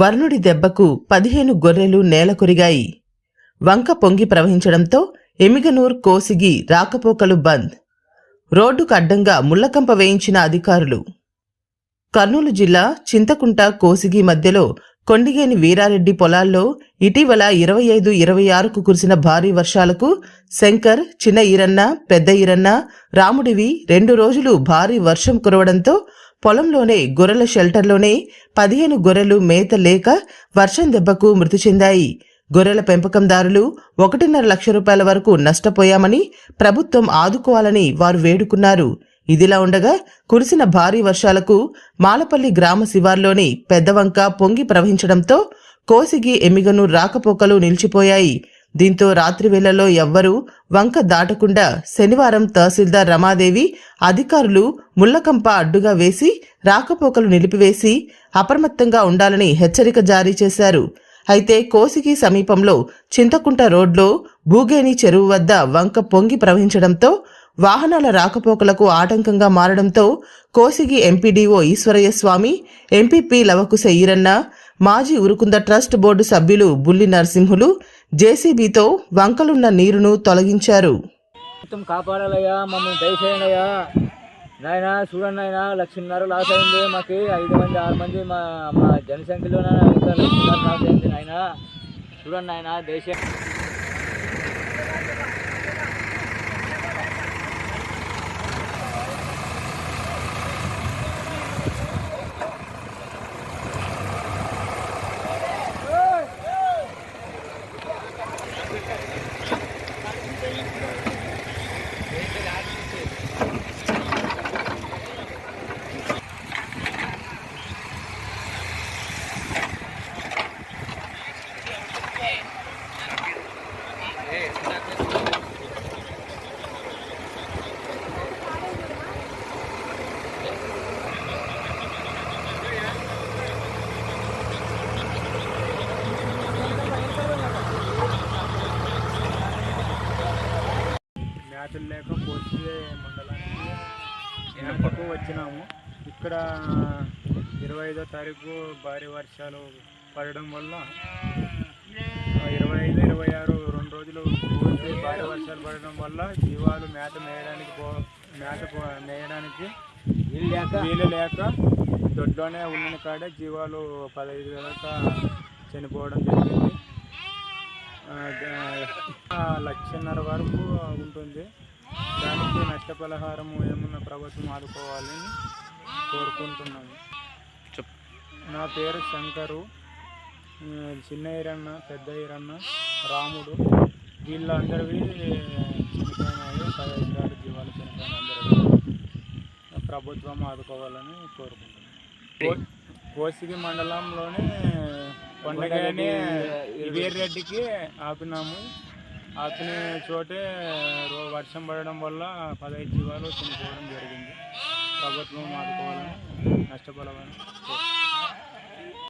వర్ణుడి దెబ్బకు పదిహేను గొర్రెలు నేలకొరిగాయి వంక పొంగి ప్రవహించడంతో ఎమిగనూర్ కోసిగి రాకపోకలు బంద్. రోడ్డుకు అడ్డంగా ముళ్ళకంప వేయించిన అధికారులు. కర్నూలు జిల్లా చింతకుంట కోసిగి మధ్యలో కొండిగేని వీరారెడ్డి పొలాల్లో ఇటీవల ఇరవై ఐదు ఇరవై ఆరుకు కురిసిన భారీ వర్షాలకు శంకర్ చిన్న ఈరన్న పెద్ద ఈరన్న రాముడివి రెండు రోజులు భారీ వర్షం కురవడంతో పొలంలోనే గొర్రెల షెల్టర్లోనే పదిహేను గొర్రెలు మేత లేక వర్షం దెబ్బకు మృతి చెందాయి. గొర్రెల పెంపకందారులు ఒకటిన్నర లక్ష రూపాయల వరకు నష్టపోయామని ప్రభుత్వం ఆదుకోవాలని వారు వేడుకున్నారు. ఇదిలా ఉండగా కురిసిన భారీ వర్షాలకు మాలపల్లి గ్రామ శివార్లోని పెద్దవంక పొంగి ప్రవహించడంతో కోసిగి ఎమ్మిగను రాకపోకలు నిలిచిపోయాయి. దీంతో రాత్రి వేళల్లో ఎవ్వరూ వంక దాటకుండా శనివారం తహసీల్దార్ రమాదేవి అధికారులు ముళ్ళకంప అడ్డుగా వేసి రాకపోకలు నిలిపివేసి అప్రమత్తంగా ఉండాలని హెచ్చరిక జారీ చేశారు. అయితే కోసిగి సమీపంలో చింతకుంట రోడ్లో భూగేని చెరువు వద్ద వంక పొంగి ప్రవహించడంతో వాహనాల రాకపోకలకు ఆటంకంగా మారడంతో కోసిగి ఎంపీడీఓ ఈశ్వరయ్య స్వామి ఎంపీపీ లవకుశ ఈరన్న మాజీ ఉరుకుంద ట్రస్ట్ బోర్డు సభ్యులు బుల్లి నరసింహులు జేసీబీతో వంకలున్న నీరును తొలగించారు. మొత్తం కాపాడాలయ్యా మమ్మల్ని దయచేయండి నాయన చూడండి నాయన లక్షన్నర లాస్ అయింది. మాకు ఐదు మంది ఆరు మంది మా మా జనసంఖ్యలో ఇంకా లక్షన్నర లాస్ అయింది నాయన. చూడండి నాయన దేశం మేతలు లేక పోతే మండలానికి వచ్చినాము. ఇక్కడ ఇరవై ఐదో తారీఖు భారీ వర్షాలు పడడం వల్ల ఇరవై ఐదు ఇరవై ఆరు రెండు రోజులు భారీ వర్షాలు పడడం వల్ల జీవాలు మేత మేయడానికి పో మేత మేయడానికి వీలు లేక? దొడ్లోనే ఉన్న కాడే జీవాలు పదహైదు దాకా చనిపోవడం జరిగింది. లక్షన్నర వరకు ఉంటుంది. దానికి నష్టపరిహారం ఏమన్నా ప్రభుత్వం ఆదుకోవాలని కోరుకుంటున్నాము నా పేరు శంకరు. చిన్న ఈరన్న పెద్ద ఈరన్న రాముడు వీళ్ళందరివి చనిపోయినాయి. పదహైదు వేల జీవాలు చనిపోయిన అందరివి. ప్రభుత్వం ఆదుకోవాలని కోరుకుంటున్నాను. కోసిగి మండలంలోనే కొండగానే వీర్రెడ్డికి ఆపినాము. ఆపిన చోటే వర్షం పడడం వల్ల పదహైదు జీవాలు చనిపోవడం జరిగింది. ప్రభుత్వం ఆదుకోవాలని నష్టపోవాలని